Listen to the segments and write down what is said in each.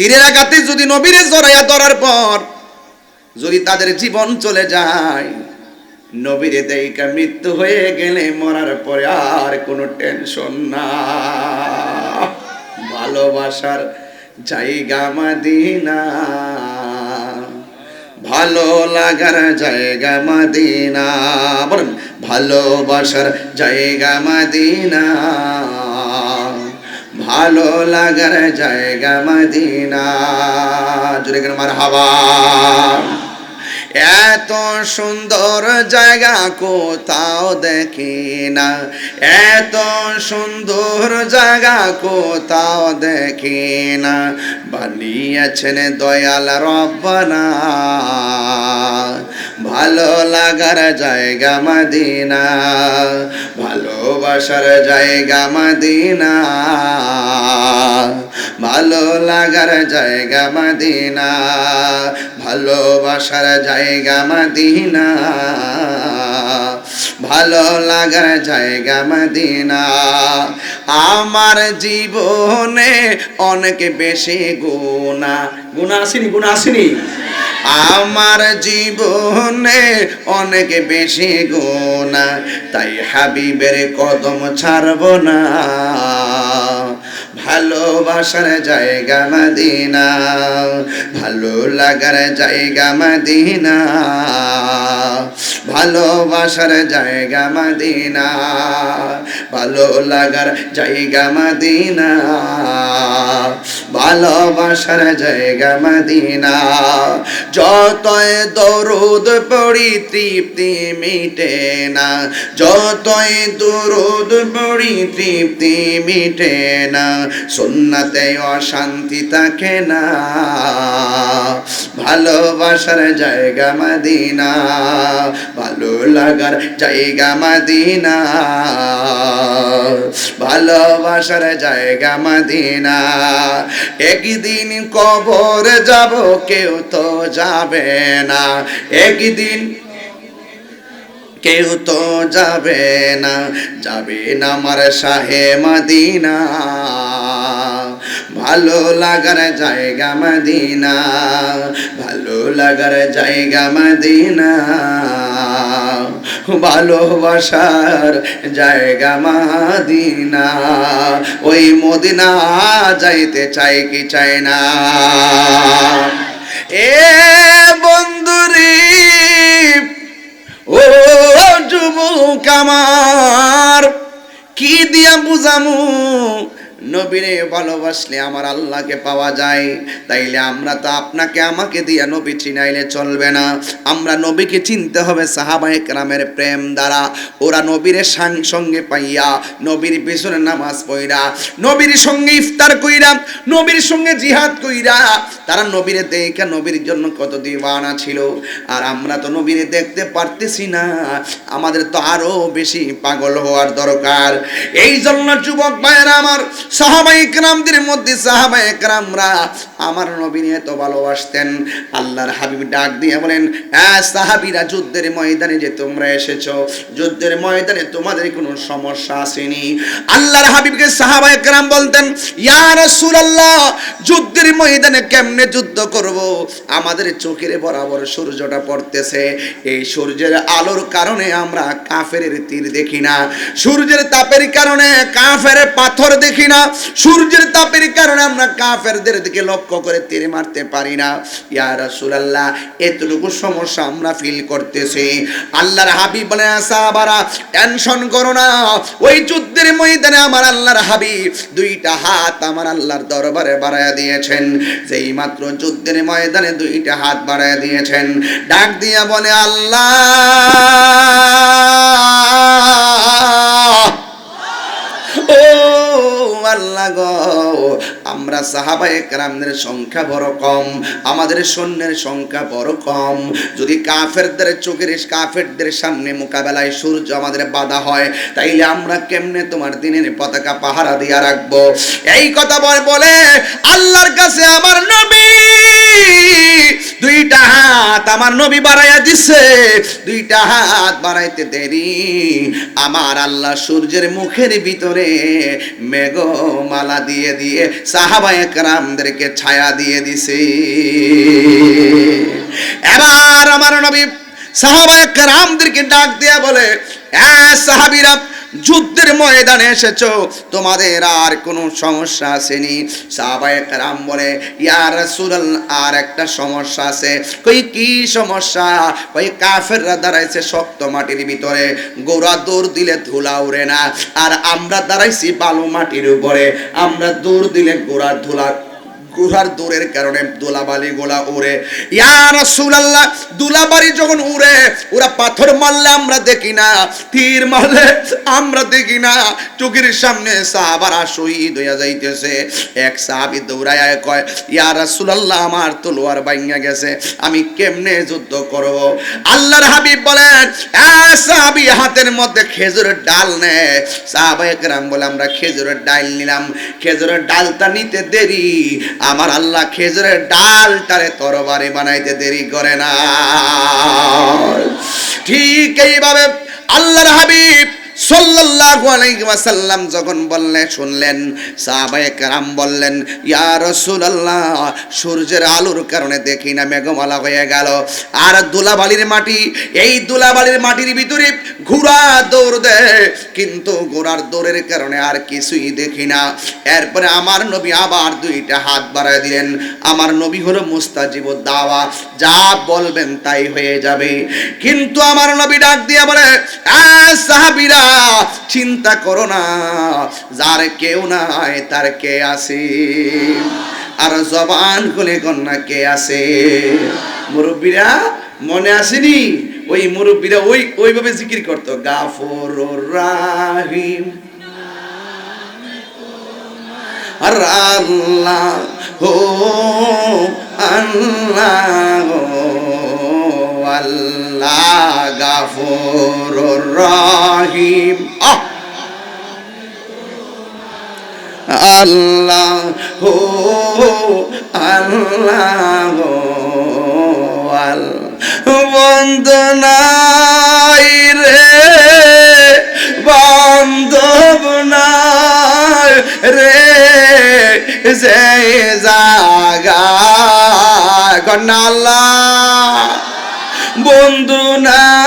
তীরের আঘাতে যদি নবীরে জড়াইয়া ধরার পর যদি তাদের জীবন চলে যায়, নবীরে দেইকা মৃত্যু হয়ে গেলে মরার পরে আর কোনো টেনশন না। ভালোবাসার জায়গা মাদিনা, ভালো লাগার জায়গা মাদিনা, বলেন, ভালোবাসার জায়গা মাদিনা। ভালো লাগার জায়গা মাদিনা। জুড়ে গেল মার হাওয়া এত সুন্দর জায়গা কোথাও দেখি না। এত সুন্দর জায়গা কোথাও দেখি না। বানিয়েছেন দয়াল রব্বানা। ভালো লাগার জায়গা মদিনা। ভালোবাসার জায়গা মদিনা। ভালো লাগার জায়গা মদিনা। ভালোবাসার জায়গা মদিনা। ভালো লাগার জায়গা মদিনা। আমার জীবনে অনেক বেশি গুণা গুণা আসেনি গুণা আসেনি? আমার জীবনে অনেক বেশি গোনা তাই হাবিবের কদম ছাড়ব না। ভালোবাসার জায়গা মাদিনা, ভালো লাগার জায়গা মদিনা। ভালোবাসার জায়গা মদিনা, ভালো লাগার জায়গা মদিনা, ভালোবাসার জায়গা মদিনা। যতই দরুদ পড়ি তৃপ্তি মিটে না, যতই দরুদ পড়ি তৃপ্তি মিটে না, সুন্নাতে অশান্তি থাকে না। ভালোবাসার জায়গা মদিনা। ভালো লাগার জায়গা মদিনা। ভালোবাসার জায়গা মদিনা। একদিন কবর যাব, কেউ তো যাবে না। একদিন কেউ তো যাবে না যাবে না আমার শাহে মদিনা। ভালো লাগার জায়গা মদিনা, ভালো লাগার জায়গা মদিনা। ভালোবাসার জায়গা মাদিনা, ওই মদিনা যাইতে চাই কি চাই না। এ বন্ধুরি ও যুবক আমার কি দিয়া বুঝামু? নবীরে ভালোবাসলে আমার আল্লাহকে পাওয়া যায়। তাইলে আমরা তো আপনাকে, আমাকে দিয়া নবী চিনাইলে চলবে না। আমরা নবীকে চিনতে হবে সাহাবা একরামের প্রেম দ্বারা। ওরা নবীরে সঙ্গে পাইয়া নবীর পিছনে নামাজ পইরা নবীর সঙ্গে ইফতার কইরা, নবীর সঙ্গে জিহাদ কইরা, তারা নবীরে দেখে নবীর জন্য কত দিওয়ানা ছিল। আর আমরা তো নবীরে দেখতে পারতেছি না। আমাদের তো আরও বেশি পাগল হওয়ার দরকার। এই জন্য যুবক ভাইয়েরা আমার একরামদের মধ্যে একরামরা আমার নবী নিয়ে তো ভালোবাসতেন। আল্লাহর হাবিব ডাক দিয়ে বলেন হ্যাঁ সাহাবিরা, যুদ্ধের ময়দানে যে তোমরা এসেছ, যুদ্ধের ময়দানে তোমাদের কোনো সমস্যা আসেনি? আল্লাহর হাবিবকে সাহাবা বলতেন যুদ্ধের ময়দানে কেমনে যুদ্ধ করব? আমাদের চোখের বরাবর সূর্যটা পড়তেছে। এই সূর্যের আলোর কারণে আমরা কাফের তীর দেখি না। সূর্যের তাপের কারণে কাফের পাথর দেখি না। সূর্যের তাপের কারণে আমরা কাফেরদের দিকে লক্ষ্য করে তীর মারতে পারি না। ইয়া রাসূলুল্লাহ, এতটুকু সমস্যা আমরা ফিল করতেছি। আল্লাহর হাবিব বলে সাহাবারা টেনশন করো না। ওই যুদ্ধের ময়দানে আমার আল্লাহর হাবিব দুইটা হাত আমার আল্লাহর দরবারে বাড়ায়া দিয়েছেন। যেই মাত্র যুদ্ধের ময়দানে দুইটা হাত বাড়ায়া দিয়েছেন। ডাক দিয়া বলে, আল্লাহ! ও আল্লাহ গো আমরা সাহাবায়ে একরামদের সংখ্যা বড় কম, আমাদের সৈন্যের সংখ্যা বড় কম। যদি কাফেরদের চোখের কাফেরদের সামনে মোকাবেলায় সূর্য আমাদের বাধা হয়, তাইলে আমরা কেমনে তোমার দিনের পতাকা পাহারা দিয়া রাখব? এই কথা বলে, আল্লাহর কাছে আমার নবী দুইটা হাত আমার নবী বাড়াইয়া দিছে, দুইটা হাত বাড়াইতে দেরি। আমার আল্লাহ সূর্যের মুখের ভিতরে মেঘমালা দিয়ে দিয়ে সাহাবায়ে কেরামদেরকে ছায়া দিয়ে দিছে। এবার আমার নবী সাহাবায়ে কেরামদেরকে ডাক দিয়া বলে হ্যাঁ সাহাবীরা যুদ্ধের ময়দানে এসেছ। তোমাদের আর কোনো সমস্যা আসেনি। সাহাবায়ে বলে আর একটা সমস্যা আছে। কই, কি সমস্যা? কই, কাফেররা দাঁড়াইছে শক্ত মাটির ভিতরে। গোড়া দৌড় দিলে ধুলা উড়ে না। আর আমরা দাঁড়াইছি বালু মাটির উপরে। আমরা দৌড় দিলে গোড়ার ধুলা গুহার দূরের কারণে দোলাবালি গোলা উড়ে। ইয়া রাসূলুল্লাহ, দোলাবালি যখন উড়ে, ওরা পাথর মারলে আমরা দেখি না, তীর মারলে আমরা দেখি না। চোখের সামনে সাহাবারা শহীদ হইয়া যাইতেছে। এক সাহাবী দৌড়ায় কয়, ইয়া রাসূলুল্লাহ, আমার তলোয়ার ভাঙা গেছে, আমি কেমনে যুদ্ধ করব? আল্লাহর হাবিব বলেন, এ সাহাবী, হাতের মধ্যে খেজুরের ডাল নে। সাহাবায়ে কেরাম বলে, আমরা খেজুরের ডাল নিলাম। খেজুরের ডালটা নিতে দেরি। আমার আল্লাহ খেজুরের ডালটারে তরবারি বানাইতে দেরি করে না। ঠিক এইভাবে আল্লাহর হাবিব সাল্লাল্লাহু আলাইহি ওয়াসাল্লাম যখন বললেন, শুনলেন, সাহাবায়ে কেরাম বললেন, ইয়া রাসূলুল্লাহ, সূর্যের আলোর কারণে দেখি না মেঘমালা হয়ে গেল। আর দুলাবালির মাটি, এই দুলাবালির মাটির ভিতরে ঘোড়া দৌড় দেয় কিন্তু ঘোড়ার দৌড়ের কারণে আর কিছুই দেখি না। এরপরে আমার নবী আবার দুইটা হাত বাড়ায় দিলেন। আমার নবী হলো মুস্তাজিব দাওয়া যা বলবেন তাই হয়ে যাবে। কিন্তু আমার নবী ডাক দিয়ে বলে "আ সাহাবীরা চিন্তা করো না, যার কেউ নাই তার কে আছে? আর জবান খুলে কন্যা কে আছে? মুরব্বীরা মনে আসেনি? ওই মুরব্বীরা ওই, ওইভাবে জিকির করতো, গাফর রাহিম, আর আল্লাহ হো, আল্লাহ আল্লাহ গাফর রাহিম। আল্লাহ হো আল্লাহ বন্ধু নাই রে বান্ধব নাই রে যে জাগা গন্নাল্লা বন্ধু নাই।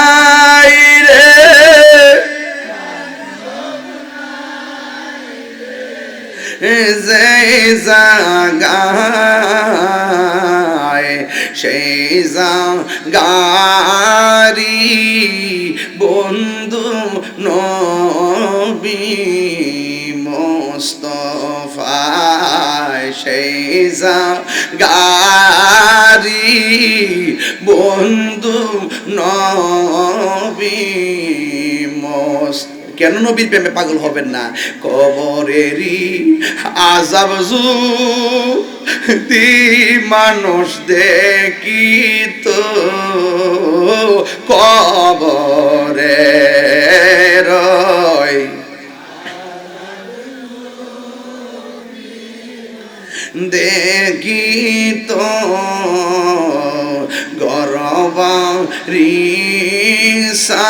যে বন্ধু নবী মোস্তফায় সেই বন্ধু নবী মোস্ত কেন নবীর প্রেমে পাগল হবেন না? কবরেরই আজাব দি মানুষ দেখি তো কবরে দেখি তো গরবা রিসা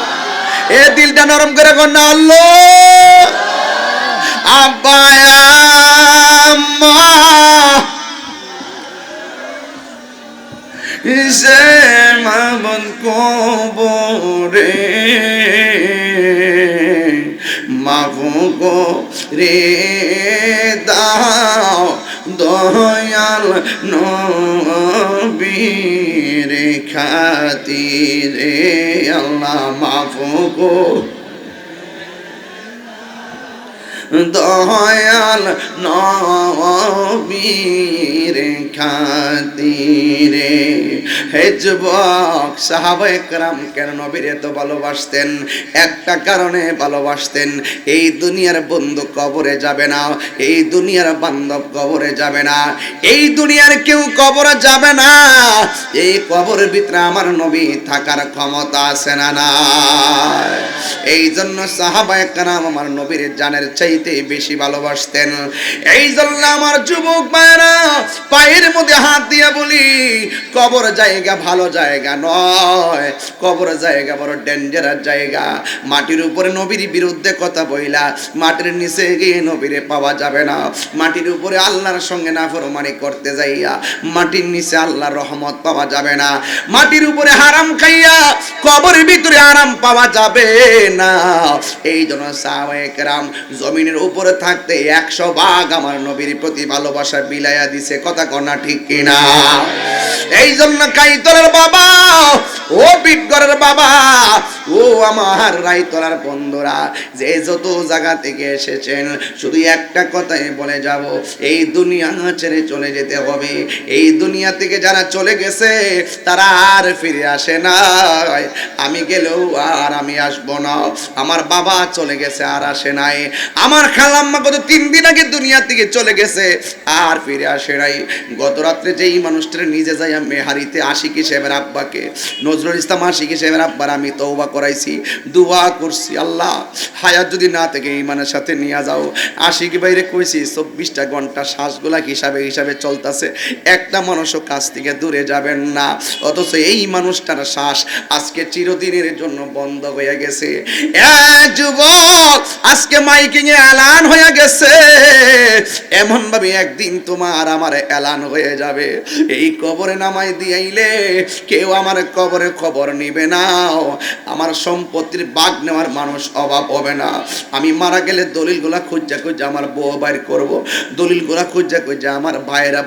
এ দিলটা নরম করে কন্যা আল্লাহ। আব্বায়াম্মা সে মাবুদ কবরে মাফুকো রে দাও দয়াল নবীর খাতিরে। আল্লাহ মাফুকো দয়াল নবীর খাতিরে হে যুবক একরাম কেন নবীর এত ভালোবাসতেন? একটা কারণে ভালোবাসতেন, এই দুনিয়ার বন্ধু কবরে যাবে না, এই দুনিয়ার বান্ধব কবরে যাবে না, এই দুনিয়ার কেউ কবরে যাবে না, এই কবরের ভিতরে আমার নবী থাকার ক্ষমতা আছে না না এই জন্য সাহাবা একরাম আমার নবীর জানের চাইতে বেশি ভালোবাসতেন। এই জন্য আমার যুবক মায়েরা পায়ের মধ্যে হাত দিয়ে বলি, কবর জায়গা ভালো জায়গা নয়, কবর জায়গা বড় ডেঞ্জারাস জায়গা। মাটির উপরে নবীর বিরুদ্ধে কথা বইলা, মাটির নিচে গিয়ে নবীরে পাওয়া যাবে না। মাটির উপরে আল্লাহর সঙ্গে না নাফরমানি করতে যাইয়া, মাটির নিচে আল্লাহর রহমত পাওয়া যাবে না। মাটির উপরে হারাম খাইয়া, কবরের ভিতরে আরাম পাওয়া যাবে না। এই জন্য সাহাবাহাম জমিনের উপরে থাকতে একশো ভাগ আমার নবীর প্রতি ভালোবাসা বিলাইয়া দিছে। কথা কনা ঠিক কিনা? এই জন্য কাইতলের বাবা, ও বিটগড়ের বাবা, ও আমার রাইতলার বন্ধুরা, যে যত জায়গা থেকে এসেছেন, শুধু একটা কথাই বলে যাব, এই দুনিয়া ছেড়ে চলে যেতে হবে। এই দুনিয়া থেকে যারা চলে গেছে, তারা আর ফিরে আসে না আমি গেলেও আর আমি আসব না। আমার বাবা চলে গেছে, আর আসে নাই। আমার খালাম্মা গত তিন দিন আগে দুনিয়া থেকে চলে গেছে, আর ফিরে আসে নাই। গত রাত্রে যেই মানুষটার নিজে যাই মেহারিতে আশিক সাহেবের আব্বাকে, নজরুল ইসলাম আশিক সাহেবের আব্বার আমি তৌবা করাইছি, দোয়া করছি আল্লাহ। হায়াত যদি না থেকে ইমানের সাথে নিয়ে যাও। আশিক বাইরে কইছি, চব্বিশটা ঘণ্টা শ্বাসগুলা হিসাবে হিসাবে চলতেছে, একটা মানুষও কাছ থেকে দূরে যাবেন না। অথচ এই মানুষটার শ্বাস আজকে চিরদিনের জন্য বন্ধ হয়ে গেছে। যুবক, আজকে মাইকিং এ এলান হয়ে গেছে। এমন ভাবে একদিন তোমার আমার এলান হয়ে যাবে। এই কবরে নামাই দিয়াইলে কেউ আমার কবরে খবর নিবে না। আমার সম্পত্তির বাগ নেওয়ার মানুষ অভাব হবে না। আমি মারা গেলে দলিলগুলা খুঁজা খুঁজা আমার বউ বাইর করব। দলিলগুলা খুঁজা খুঁজা আমার ভাইয়েরা